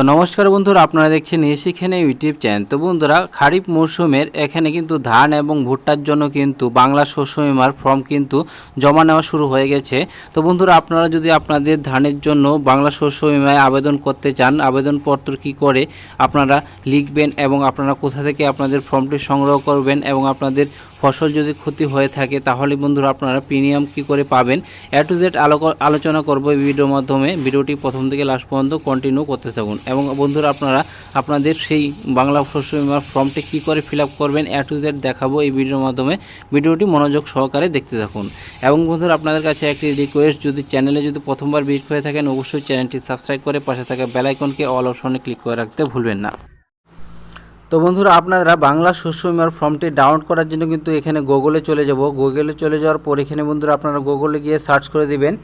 তো নমস্কার বন্ধুরা, আপনারা দেখছেন এখানে ইউটিউব চ্যানেল। তো বন্ধুরা, খারিফ মৌসুমের এখানে কিন্তু ধান এবং ভুট্টার জন্য কিন্তু বাংলা শস্য বিমার ফর্ম কিন্তু জমা নেওয়া শুরু হয়ে গেছে। তো বন্ধুরা, আপনারা যদি আপনাদের ধানের জন্য বাংলা শস্য বিমায় আবেদন করতে চান, আবেদনপত্র কি করে আপনারা লিখবেন এবং আপনারা কোথা থেকে আপনাদের ফর্মটি সংগ্রহ করবেন এবং আপনাদের ফসল যদি ক্ষতি হয়ে থাকে, তাহলে বন্ধুরা আপনারা প্রিমিয়াম কি করে পাবেন? এ টু জেড আলোচনা করব এই ভিডিওর মাধ্যমে। ভিডিওটি প্রথম থেকে লাস্ট পর্যন্ত কন্টিনিউ করতে থাকুন। এবং বন্ধুরা আপনারা আপনাদের সেই বাংলা শস্য বিমার ফর্মটি কী করে ফিল করবেন এ টু জেড দেখাবো এই ভিডিওর মাধ্যমে। ভিডিওটি মনোযোগ সহকারে দেখতে থাকুন। এবং বন্ধুরা আপনাদের কাছে একটি রিকোয়েস্ট যদি চ্যানেলে যদি প্রথমবার ভিজিট করে থাকেন, অবশ্যই চ্যানেলটি সাবস্ক্রাইব করে পাশে থাকা বেলাইকনকে অল অপশনে ক্লিক করে রাখতে ভুলবেন না। তো বন্ধুরা, আপনারা বাংলা শস্য বিমার ফর্মটি ডাউনলোড করার জন্য কিন্তু এখানে গুগলে চলে যাব। গুগলে চলে যাওয়ার পর এখানে বন্ধুরা আপনারা গুগলে গিয়ে সার্চ করে দেবেন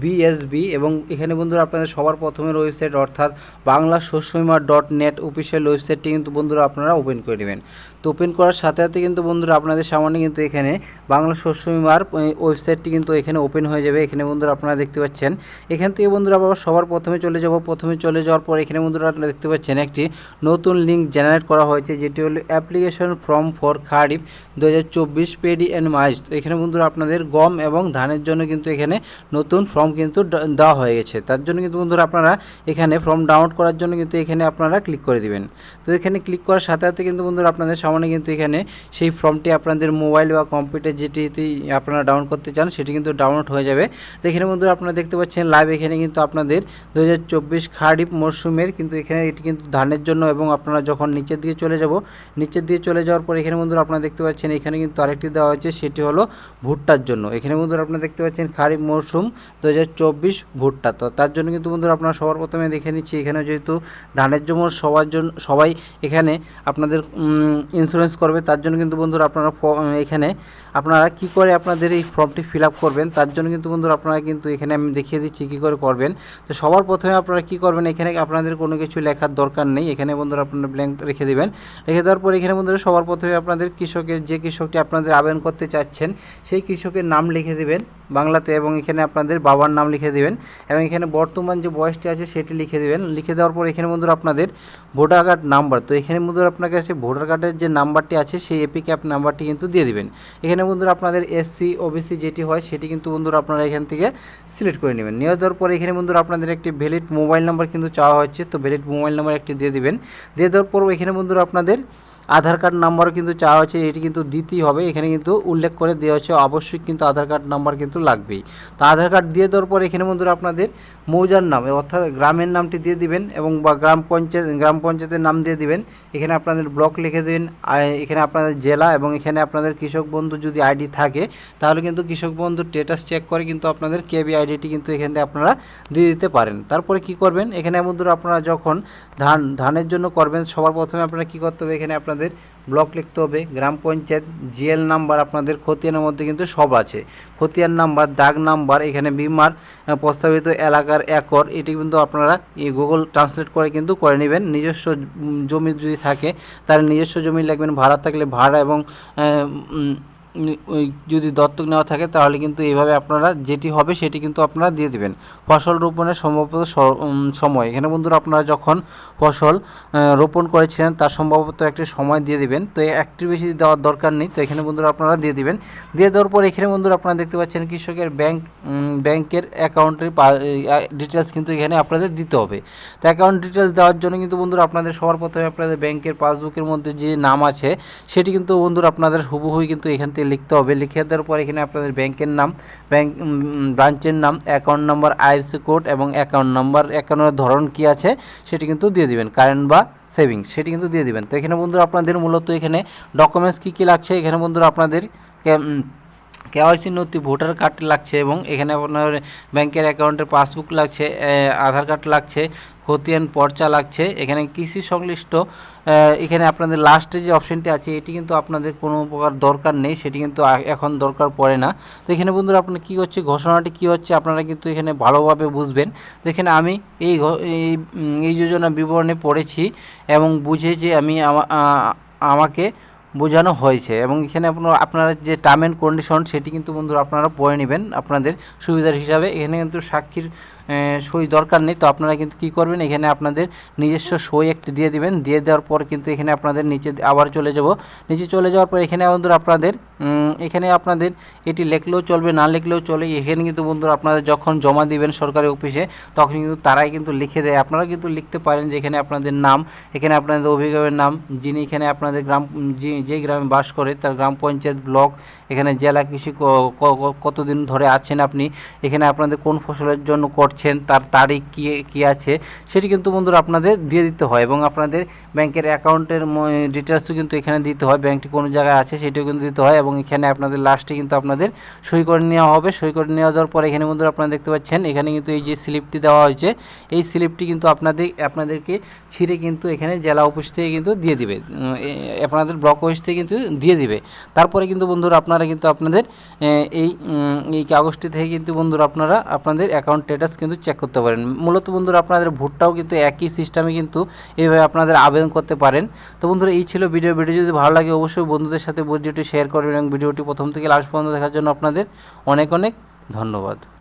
বিএসবি এবং এখানে বন্ধুরা আপনাদের সবার প্রথমের ওয়েবসাইট অর্থাৎ বাংলা শস্য বিমা ডট নেট অফিসিয়াল ওয়েবসাইটটি কিন্তু বন্ধুরা আপনারা ওপেন করে দেবেন। তো ওপেন করার সাথে সাথে কিন্তু বন্ধুরা আপনাদের সামনে কিন্তু এখানে বাংলা শস্য বিমার ওয়েবসাইটটি কিন্তু এখানে ওপেন হয়ে যাবে। এখানে বন্ধুরা আপনারা দেখতে পাচ্ছেন। এখান থেকে বন্ধুরা আবার সবার প্রথমে চলে যাব। প্রথমে চলে যাওয়ার পর এখানে বন্ধুরা আপনারা দেখতে পাচ্ছেন একটি নতুন লিঙ্ক জেনারেট করা হয়েছে, যেটি হলো অ্যাপ্লিকেশন ফর্ম ফর খারিফ দু হাজার চব্বিশ পেডি অ্যান্ড মাইজ তো এখানে বন্ধুরা আপনাদের গম এবং ধানের জন্য কিন্তু এখানে নতুন ফর্ম কিন্তু দেওয়া হয়ে গেছে। তার জন্য কিন্তু বন্ধুরা আপনারা এখানে ফর্ম ডাউনলোড করার জন্য কিন্তু এখানে আপনারা ক্লিক করে দিবেন। তো এখানে ক্লিক করার সাথে সাথে কিন্তু বন্ধুরা আপনাদের সামনে কিন্তু এখানে সেই ফর্মটি আপনাদের মোবাইল বা কম্পিউটার যেটিতে আপনারা ডাউনলোড করতে চান, সেটি কিন্তু ডাউনলোড হয়ে যাবে। তো এখানে বন্ধুরা আপনারা দেখতে পাচ্ছেন লাইভ এখানে কিন্তু আপনাদের দু হাজার চব্বিশ খারিফ মরশুমের কিন্তু এখানে এটি কিন্তু ধানের জন্য এবং আপনারা যখন নিচের দিকে চলে যাব, নিচের দিকে চলে যাওয়ার পর এখানে বন্ধুরা আপনারা দেখতে পাচ্ছেন, এখানে কিন্তু আরেকটি দেওয়া হয়েছে, সেটি হলো ভুট্টার জন্য। এখানে বন্ধুরা আপনারা দেখতে পাচ্ছেন খারিফ মরশুম দু হাজার চব্বিশ ভুট্টা। তো তার জন্য কিন্তু বন্ধুরা আপনারা সবার প্রথমে দেখে নিচ্ছি, এখানে যেহেতু ধানের জন্য সবার জন্য সবাই এখানে আপনাদের ইন্স্যুরেন্স করবে, তার জন্য কিন্তু বন্ধুরা আপনারা এখানে আপনারা কি করে আপনাদের এই ফর্মটি ফিল করবেন, তার জন্য কিন্তু বন্ধুরা আপনারা কিন্তু এখানে আমি দেখিয়ে দিচ্ছি কী করে করবেন। তো সবার প্রথমে আপনারা কি করবেন, এখানে আপনাদের কোনো কিছু লেখার দরকার নেই, এখানে বন্ধুরা আপনারা ব্ল্যাঙ্ক রেখে দেবেন। রেখে দেওয়ার পর এখানে বন্ধুরা সবার প্রথমে আপনাদের কৃষকের যে কৃষকটি আপনাদের আবেদন করতে চাচ্ছেন, সেই কৃষকের নাম লিখে দেবেন। বাংলাতে এবং এখানে আপনাদের বাবার নাম লিখে দেবেন এবং এখানে বর্তমান যে বয়সটি আছে সেটি লিখে দেবেন। লিখে দেওয়ার পর এখানে বন্ধুরা আপনাদের ভোটার কার্ড নাম্বার। তো এখানে বন্ধুরা আপনার কাছে ভোটার কার্ডের যে নাম্বারটি আছে সেই এপি ক্যাপ নাম্বারটি কিন্তু দিয়ে দিবেন। এখানে বন্ধুরা আপনাদের এসসি ওবিসি যেটি হয় সেটি কিন্তু বন্ধুরা আপনারা এখান থেকে সিলেক্ট করে নেবেন। নিয়ে দেওয়ার পর এখানে বন্ধুরা আপনাদের একটি ভ্যালিড মোবাইল নাম্বার কিন্তু চাওয়া হচ্ছে। তো ভ্যালিড মোবাইল নাম্বার একটি দিয়ে দিবেন। দিয়ে দেওয়ার পর এখানে বন্ধুরা আপনাদের আধার কার্ড নাম্বারও কিন্তু চাওয়া হচ্ছে এটি কিন্তু দিতেই হবে। এখানে কিন্তু উল্লেখ করে দেওয়া হচ্ছে অবশ্যই কিন্তু আধার কার্ড নাম্বার কিন্তু লাগবেই। তো আধার কার্ড দিয়ে দেওয়ার পর এখানে বন্ধুরা আপনাদের মৌজার নাম অর্থাৎ গ্রামের নামটি দিয়ে দিবেন এবং বা গ্রাম পঞ্চায়েত, গ্রাম পঞ্চায়েতের নাম দিয়ে দিবেন। এখানে আপনাদের ব্লক লিখে দেবেন এখানে আপনাদের জেলা এবং এখানে আপনাদের কৃষক বন্ধু যদি আইডি থাকে, তাহলে কিন্তু কৃষক বন্ধু স্টেটাস চেক করে কিন্তু আপনাদের কেবি আইডিটি কিন্তু এখান থেকে আপনারা দিয়ে দিতে পারেন। তারপরে কি করবেন? এখানে বন্ধুরা আপনারা যখন ধান, ধানের জন্য করবেন, সবার প্রথমে আপনারা কি করতে হবে? এখানে আপনাদের আপনাদের ব্লক লিখতে হবে, গ্রাম পঞ্চায়েত জিএল নাম্বার আপনাদের খতিয়ানের মধ্যে কিন্তু সব আছে। খতিয়ান নাম্বার, দাগ নাম্বার, এখানে বিমার প্রস্তাবিত এলাকার একর, এটি কিন্তু আপনারা এই গুগল ট্রান্সলেট করে কিন্তু করে নেবেন। নিজস্ব জমি যদি থাকে তার নিজস্ব জমি লিখবেন। ভাড়া থাকলে ভাড়া এবং যদি দত্তক নেওয়া থাকে, তাহলে কিন্তু এইভাবে আপনারা যেটি হবে সেটি কিন্তু আপনারা দিয়ে দিবেন। ফসল রোপণের সম্ভবত সময়। এখানে বন্ধুরা আপনারা যখন ফসল রোপণ করেছিলেন, তার সম্ভবত একটি সময় দিয়ে দিবেন। তো একটি বেশি দেওয়ার দরকার নেই। তো এখানে বন্ধুরা আপনারা দিয়ে দিবেন। দিয়ে দেওয়ার পর এখানে বন্ধুরা আপনারা দেখতে পাচ্ছেন কৃষকের ব্যাংক ব্যাংকের অ্যাকাউন্টের ডিটেলস কিন্তু এখানে আপনাদের দিতে হবে। তো অ্যাকাউন্ট ডিটেলস দেওয়ার জন্য কিন্তু বন্ধুরা আপনাদের সবার প্রথমে আপনাদের ব্যাংকের পাসবুকের মধ্যে যে নাম আছে, সেটি কিন্তু বন্ধুরা আপনাদের হুবহুই কিন্তু এখান থেকে লিখতে হবে। লিখে দেওয়ার পর এখানে আপনাদের ব্যাংকের নাম ব্যাংক ব্রাঞ্চের নাম অ্যাকাউন্ট নাম্বার আইএফসি কোড এবং অ্যাকাউন্ট নাম্বার অ্যাকাউন্টের ধরন কি আছে সেটি কিন্তু দিয়ে দিবেন। কারেন্ট বা সেভিংস সেটি কিন্তু দিয়ে দিবেন। তো এখানে বন্ধুরা, আপনাদের মূলত এখানে ডকুমেন্টস কী কী লাগছে? এখানে বন্ধুরা, আপনাদের কেওয়াইসি নথি, ভোটার কার্ড লাগছে এবং এখানে আপনার ব্যাংকের অ্যাকাউন্টের পাসবুক লাগছে আধার কার্ড লাগছে, খতিয়ান, পর্চা লাগছে, এখানে কৃষি সংশ্লিষ্ট এখানে আপনাদের লাস্টে যে অপশানটি আছে, এটি কিন্তু আপনাদের কোনো প্রকার দরকার নেই, সেটি কিন্তু এখন দরকার পড়ে না। তো এখানে বন্ধুরা, আপনার কী হচ্ছে, ঘোষণাটি কী হচ্ছে, আপনারা কিন্তু এখানে ভালোভাবে বুঝবেন। তো এখানে আমি এই এই যোজনা বিবরণে পড়েছি এবং বুঝেছি আমি আমাকে বোঝানো হয়েছে এবং এখানে আপনার, আপনারা যে টার্ম অ্যান্ড কন্ডিশন সেটি কিন্তু বন্ধুরা আপনারা পড়ে নেবেন আপনাদের সুবিধার হিসাবে। এখানে কিন্তু সাক্ষীর সই দরকার নেই। তো আপনারা কিন্তু কি করবেন? এখানে আপনাদের নিজস্ব সই একটি দিয়ে দিবেন। দিয়ে দেওয়ার পর কিন্তু এখানে আপনাদের নিচে আবার চলে যাব। নিচে চলে যাওয়ার পর এখানে বন্ধুরা আপনাদের এখানে আপনাদের এটি লিখলেও চলবে, না লিখলেও চলে। এখানে কিন্তু বন্ধুরা আপনাদের যখন জমা দিবেন সরকারি অফিসে, তখন কিন্তু তারাই কিন্তু লিখে দেয়। আপনারা কিন্তু লিখতে পারেন যে এখানে আপনাদের নাম, এখানে আপনাদের অভিভাবকের নাম, যিনি এখানে আপনাদের গ্রাম যে- গ্রামে বাস করে, তার গ্রাম পঞ্চায়েত ব্লক, এখানে জেলা কৃষি কতদিন ধরে আছেন আপনি? এখানে আপনাদের কোন ফসলের জন্য করছেন? তার তারিখ কী কী আছে? সেটি কিন্তু বন্ধুরা আপনাদের দিয়ে দিতে হয় এবং আপনাদের ব্যাংকের অ্যাকাউন্টের ডিটেলসও কিন্তু এখানে দিতে হয়। ব্যাংকটি কোন জায়গায় আছে সেটিও কিন্তু দিতে হয় এবং এখানে আপনাদের লাস্টে কিন্তু আপনাদের সই করে নেওয়া হবে। সই করে নেওয়া দেওয়ার পর এখানে বন্ধুরা আপনারা দেখতে পাচ্ছেন, এখানে কিন্তু এই যে স্লিপটি দেওয়া হয়েছে, এই স্লিপটি কিন্তু আপনাদের, আপনাদেরকে ছিঁড়ে কিন্তু এখানে জেলা অফিস থেকে কিন্তু দিয়ে দিবে। আপনাদের ব্লক অফিস থেকে কিন্তু দিয়ে দিবে। তারপরে কিন্তু বন্ধুরা আপনারা কিন্তু আপনাদের এই এই কাগজটি থেকে কিন্তু বন্ধুরা আপনারা আপনাদের অ্যাকাউন্ট স্ট্যাটাস কিন্তু চেক করতে পারেন। মূলত বন্ধুরা আপনাদের ভোটটাও কিন্তু একই সিস্টেমে কিন্তু এইভাবে আপনাদের আবেদন করতে পারেন। তো বন্ধুরা এই ছিল ভিডিও ভিডিও যদি ভালো লাগে অবশ্যই বন্ধুদের সাথে ভিডিওটি শেয়ার করবেন এবং ভিডিওটি প্রথম থেকে লাস্ট পর্যন্ত দেখার জন্য আপনাদের অনেক অনেক ধন্যবাদ।